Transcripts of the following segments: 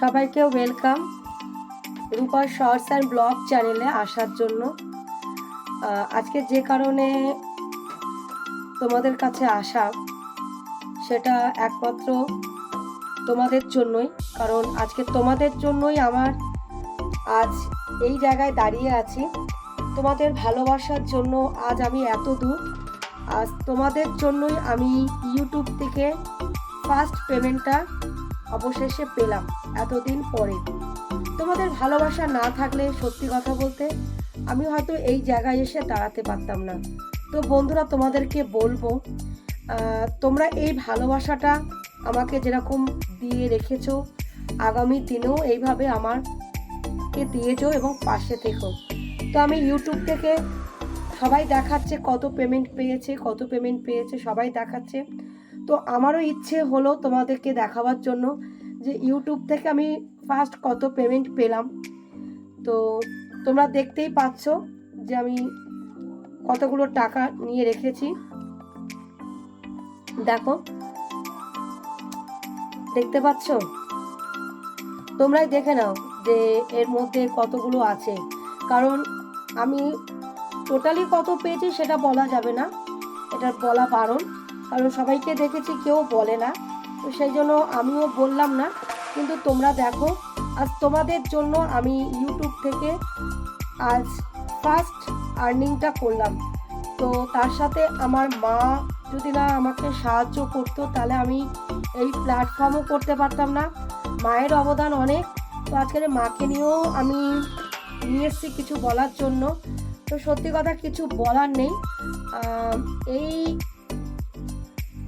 সবাইকে ওয়েলকাম রূপার shorts and blog চ্যানেলে আসার জন্য। আজকে যে কারণে তোমাদের কাছে আসা, সেটা একমাত্র তোমাদের জন্যই, কারণ আজকে তোমাদের জন্যই আমার আজ এই জায়গায় দাঁড়িয়ে আছি। তোমাদের ভালোবাসার জন্য আজ আমি এত দূর, আজ তোমাদের জন্যই আমি ইউটিউব থেকে ফার্স্ট পেমেন্টটা অবশেষে পেলাম এতদিন পরে। তোমাদের ভালোবাসা না থাকলে সত্যি কথা বলতে আমি হয়তো এই জায়গায় এসে দাঁড়াতে পারতাম না। তো বন্ধুরা, তোমাদেরকে বলব তোমরা এই ভালোবাসাটা আমাকে যেরকম দিয়ে রেখেছো, আগামী দিনেও এইভাবে আমারকে দিয়েছ এবং পাশে থেকো। তো আমি ইউটিউব থেকে সবাই দেখাচ্ছে কত পেমেন্ট পেয়েছে, কত পেমেন্ট পেয়েছে, সবাই দেখাচ্ছে। তো আমারও ইচ্ছে হলো তোমাদেরকে দেখাবার জন্য যে ইউটিউব থেকে আমি ফার্স্ট কত পেমেন্ট পেলাম। তো তোমরা দেখতেই পাচ্ছ যে আমি কতগুলো টাকা নিয়ে রেখেছি। দেখো। দেখতে পাচ্ছ? তোমরাই দেখে নাও যে এর মধ্যে কতগুলো আছে। কারণ আমি টোটালি কত পেয়েছি সেটা বলা যাবে না। এটা বলা বারণ কারণ সবাইকে দেখেছি, কেউ বলে না। তো সেই জন্য আমিও বললাম না, কিন্তু তোমরা দেখো। আজ তোমাদের জন্য আমি ইউটিউব থেকে আজ ফার্স্ট আর্নিংটা করলাম। তো তার সাথে আমার মা যদি না আমাকে সাহায্য করতো, তাহলে আমি এই প্ল্যাটফর্মও করতে পারতাম না। মায়ের অবদান অনেক, তো আজকের মাকে নিয়েও আমি নিয়ে এসেছি কিছু বলার জন্য। তো সত্যি কথা কিছু বলার নেই। এই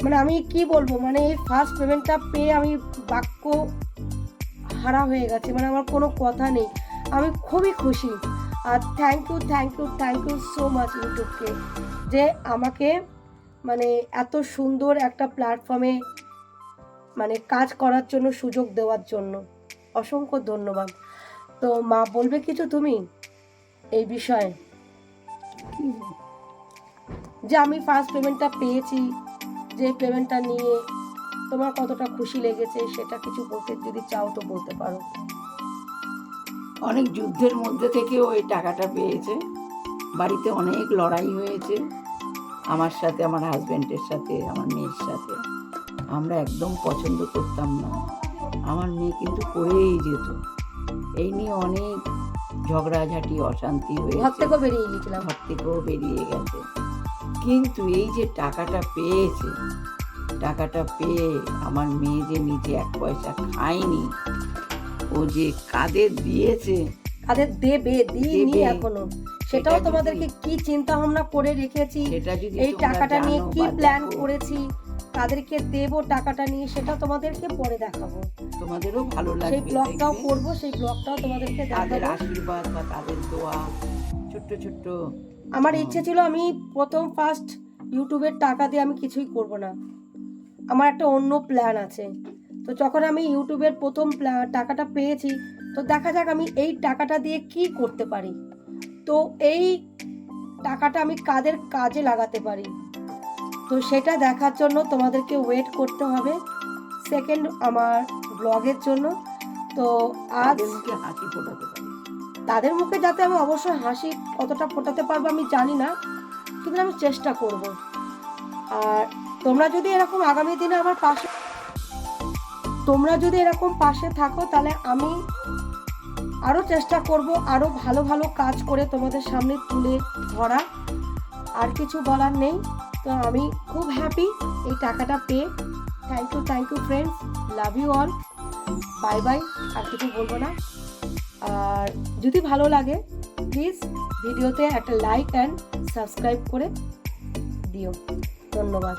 মানে আমি কি বলব মানে এই ফার্স্ট পেমেন্টটা পেয়ে আমি বাক্য হারা হয়ে গেছে মানে আমার কোনো কথা নেই। আমি খুবই খুশি। আর thank you thank you thank you so much ইউটিউবকে যে আমাকে মানে এত সুন্দর একটা প্ল্যাটফর্মে মানে কাজ করার জন্য সুযোগ দেওয়ার জন্য। অসংখ্য ধন্যবাদ। তো মা, বলবে কিছু তুমি এই বিষয়ে? যে আমি ফার্স্ট পেমেন্টটা পেয়েছি। যে পেমেন্টটা নিয়ে তোমার কতটা খুশি লেগেছে সেটা কিছু বলতে যদি চাও তো বলতে পারো। অনেক যুদ্ধের মধ্যে থেকেও ওই টাকাটা পেয়েছে। বাড়িতে অনেক লড়াই হয়েছে। আমার সাথে আমার হাজব্যান্ডের সাথে আমার মেয়ের সাথে। আমরা একদম পছন্দ করতাম না। আমার মেয়ে কিন্তু করেই যেত। এই নিয়ে অনেক ঝগড়াঝাটি অশান্তি ঘর হয়েছে। থেকেও বেরিয়ে গেছিলাম ঘর থেকেও বেরিয়ে গেছে। কিন্তু এই যে টাকাটা পেয়েছে টাকাটা পেয়ে আমার মেয়ে যে নিজে এক পয়সা খায়নি ও যে কাদের দিয়েছে তাদের দেবে দিইনি। এখনও। সেটাও তোমাদেরকে কি চিন্তা ভাবনা করে রেখেছি? এই টাকাটা নিয়ে কি প্ল্যান করেছি? তাদেরকে দেবো টাকাটা নিয়ে সেটা তোমাদেরকে পরে দেখাবো। তোমাদেরও ভালো সেই ব্লগটাও। করব সেই ব্লগটাও তোমাদেরকে দেখাবো। আশীর্বাদ বা তাদের দোয়া ছোট্ট ছোট্ট আমার ইচ্ছে ছিল আমি প্রথম ফার্স্ট ইউটিউবের টাকা দিয়ে আমি কিছুই করব না। আমার একটা অন্য প্ল্যান আছে। তো যখন আমি ইউটিউবের প্রথম টাকাটা পেয়েছি তো দেখা যাক আমি এই টাকাটা দিয়ে কি করতে পারি। তো এই টাকাটা আমি কাদের কাজে লাগাতে পারি? তো সেটা দেখার জন্য তোমাদেরকে ওয়েট করতে হবে সেকেন্ড আমার ব্লগের জন্য। তো আজ তাদের মুখে হাসি ফোটাতে। তাদের মুখে যাতে আমি অবশ্যই হাসি কতটা ফোটাতে পারব আমি জানি না, কিন্তু আমি চেষ্টা করব। আর তোমরা যদি এরকম আগামী দিনে আমার পাশে তোমরা যদি এরকম পাশে থাকো, তাহলে আমি আরও চেষ্টা করব আরও ভালো ভালো কাজ করে তোমাদের সামনে তুলে ধরা। আর কিছু বলার নেই, তো আমি খুব হ্যাপি এই টাকাটা পেয়ে। Thank you thank you friends love you all bye bye আর কিছু বলব না। আর যদি ভালো লাগে প্লিজ ভিডিওতে একটা লাইক অ্যান্ড সাবস্ক্রাইব করে দিও। ধন্যবাদ।